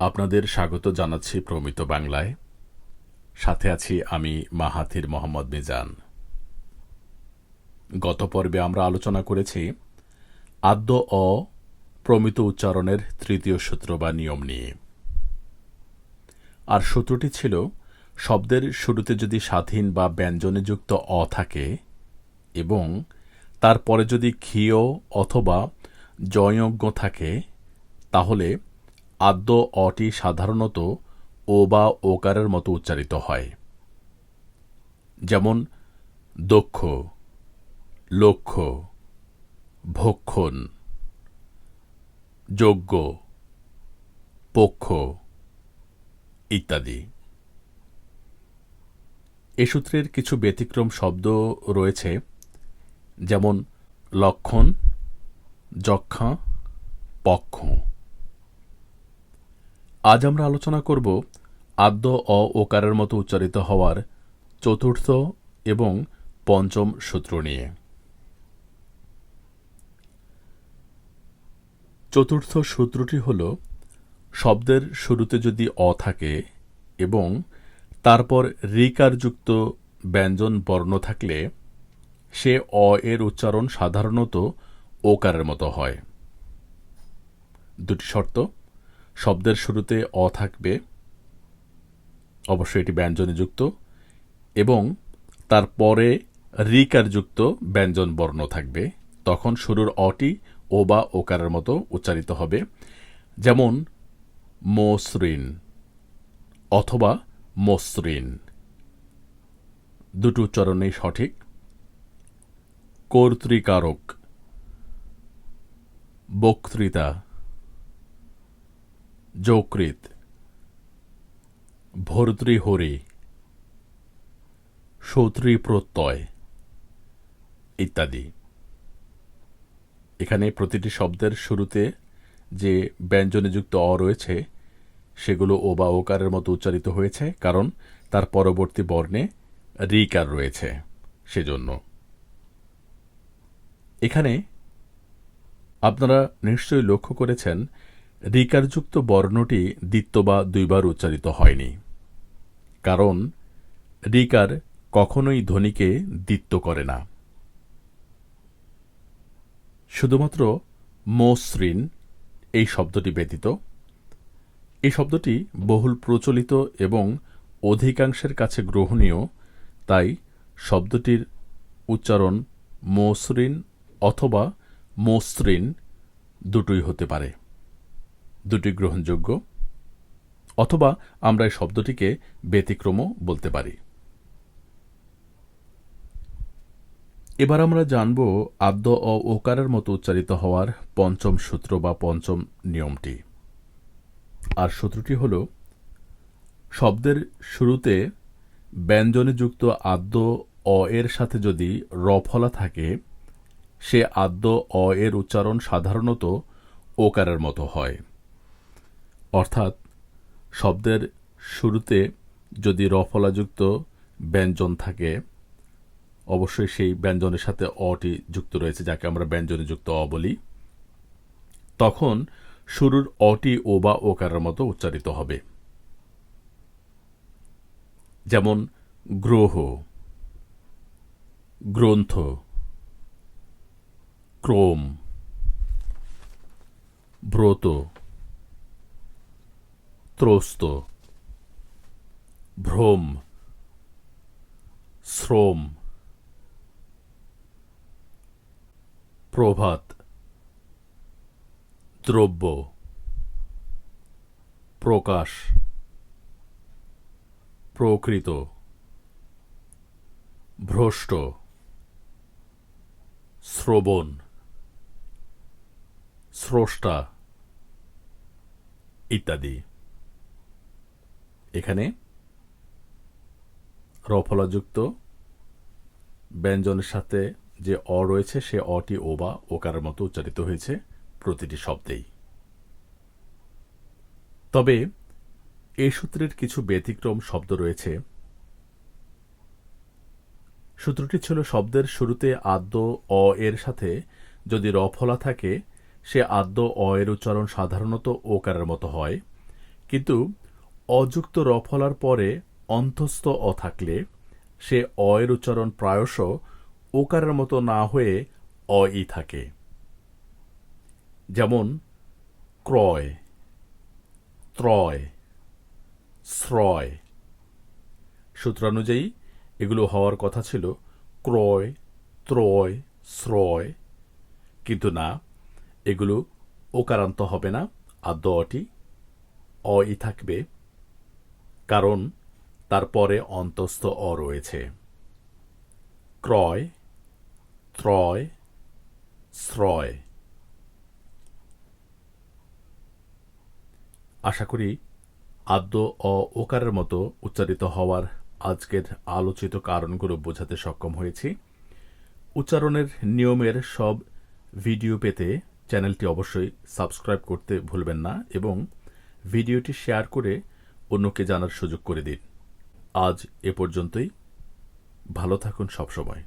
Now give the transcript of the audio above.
আপনাদের স্বাগত জানাচ্ছি প্রমিত বাংলায়। সাথে আছি আমি মাহাথির মোহাম্মদ মিজান। গত পর্বে আমরা আলোচনা করেছি আদ্য অ প্রমিত উচ্চারণের তৃতীয় সূত্র বা নিয়ম নিয়ে। আর সূত্রটি ছিল, শব্দের শুরুতে যদি স্বাধীন বা ব্যঞ্জনে যুক্ত অ থাকে এবং তারপরে যদি ক্ষীয় অথবা জয়জ্ঞ থাকে, তাহলে আদ্য অটি সাধারণত ও বা ওকারের মতো উচ্চারিত হয়। যেমন, দক্ষ, লক্ষ্য, ভক্ষণ, যোগ্য, পক্ষ ইত্যাদি। এ সূত্রের কিছু ব্যতিক্রম শব্দ রয়েছে, যেমন, লক্ষণ, যক্ষা, পক্ষ। আজ আমরা আলোচনা করব আদ্য অ ওকারের মতো উচ্চারিত হওয়ার চতুর্থ এবং পঞ্চম সূত্র নিয়ে। চতুর্থ সূত্রটি হল, শব্দের শুরুতে যদি অ থাকে এবং তারপর রিকারযুক্ত ব্যঞ্জন বর্ণ থাকলে, সে অ এর উচ্চারণ সাধারণত ওকারের মতো হয়। দুটি শর্ত শব্দের শুরুতে অ থাকবে। অবশ্যই এটি ব্যঞ্জনে যুক্ত। এবং তারপরে রিকারযুক্ত ব্যঞ্জন বর্ণ থাকবে। তখন শুরুর অটি ও বা ওকারের মতো উচ্চারিত হবে। যেমন, মসৃণ অথবা মসৃণ। দুটো উচ্চারণেই সঠিক। কর্তৃকারক বক্তৃতা যকৃত ভর্তৃহরি সৌত্রী প্রত্যয় ইত্যাদি। এখানে প্রতিটি শব্দের শুরুতে যে ব্যঞ্জনযুক্ত অ রয়েছে, সেগুলো ও বা ওকারের মতো উচ্চারিত হয়েছে, কারণ তার পরবর্তী বর্ণে রিকার রয়েছে সেজন্য। এখানে আপনারা নিশ্চয়ই লক্ষ্য করেছেন রিকারযুক্ত বর্ণটি দ্বিত্ব বা দুইবার উচ্চারিত হয়নি। কারণ, রিকার কখনোই ধ্বনিকে দ্বিত্ব করে না। শুধুমাত্র মসৃণ এই শব্দটি ব্যতীত, এই শব্দটি বহুল প্রচলিত এবং অধিকাংশের কাছে গ্রহণীয়, তাই শব্দটির উচ্চারণ মসৃণ অথবা মসৃণ দুটোই হতে পারে। দুটি গ্রহণযোগ্য, অথবা আমরা এই শব্দটিকে ব্যতিক্রমও বলতে পারি। এবার আমরা জানব আদ্য ও ওকারের মতো উচ্চারিত হওয়ার পঞ্চম সূত্র বা পঞ্চম নিয়মটি। আর সূত্রটি হল, শব্দের শুরুতে ব্যঞ্জনে যুক্ত আদ্য অ এর সাথে যদি রফলা থাকে, সে আদ্য অ এর উচ্চারণ সাধারণত ওকারের মতো হয়। অর্থাৎ শব্দের শুরুতে যদি রফলাযুক্ত ব্যঞ্জন থাকে, অবশ্যই সেই ব্যঞ্জনের সাথে অটি যুক্ত রয়েছে, যাকে আমরা ব্যঞ্জনে যুক্ত অ বলি। তখন শুরুর অটি ও বা ওকারের মতো উচ্চারিত হবে। যেমন, গ্রহ, গ্রন্থ, ক্রোম, ব্রত ত্রস্ত ভ্রম শ্রম প্রভাত দ্রব্য প্রকাশ প্রকৃত ভ্রষ্ট শ্রবণ স্রষ্টা ইত্যাদি। রফলাযুক্ত ব্যঞ্জনের সাথে যে অ রয়েছে, সে অটি ও বা ওকারের মতো উচ্চারিত হয়েছে প্রতিটি শব্দেই। তবে এই সূত্রের কিছু ব্যতিক্রম শব্দ রয়েছে। সূত্রটি ছিল শব্দের শুরুতে আদ্য, অ এর সাথে যদি রফলা থাকে, সে আদ্য, অ এর উচ্চারণ সাধারণত ওকারের মতো হয়। কিন্তু অযুক্ত র ফলার পরে অন্তস্থ অ থাকলে সে অয়ের উচ্চারণ প্রায়শ ওকারের মতো না হয়ে অই থাকে। যেমন, ক্রয়, ত্রয়, শ্রয়। সূত্রানুযায়ী এগুলো হওয়ার কথা ছিল ক্রয়, ত্রয়, শ্রয়। কিন্তু না, এগুলো ওকারান্ত হবে না, আর দটি অই থাকবে কারণ তারপরে অন্তস্থ অ রয়েছে। ক্রয়, ত্রয়, শ্রয়। আশা করি আদ্য অ ওকারের মতো উচ্চারিত হওয়ার আজকের আলোচিত কারণগুলো বোঝাতে সক্ষম হয়েছি। উচ্চারণের নিয়মের সব ভিডিও পেতে চ্যানেলটি অবশ্যই সাবস্ক্রাইব করতে ভুলবেন না এবং ভিডিওটি শেয়ার করে অন্যকে জানার সুযোগ করে দিন। আজ এ পর্যন্তই। ভালো থাকুন সবসময়।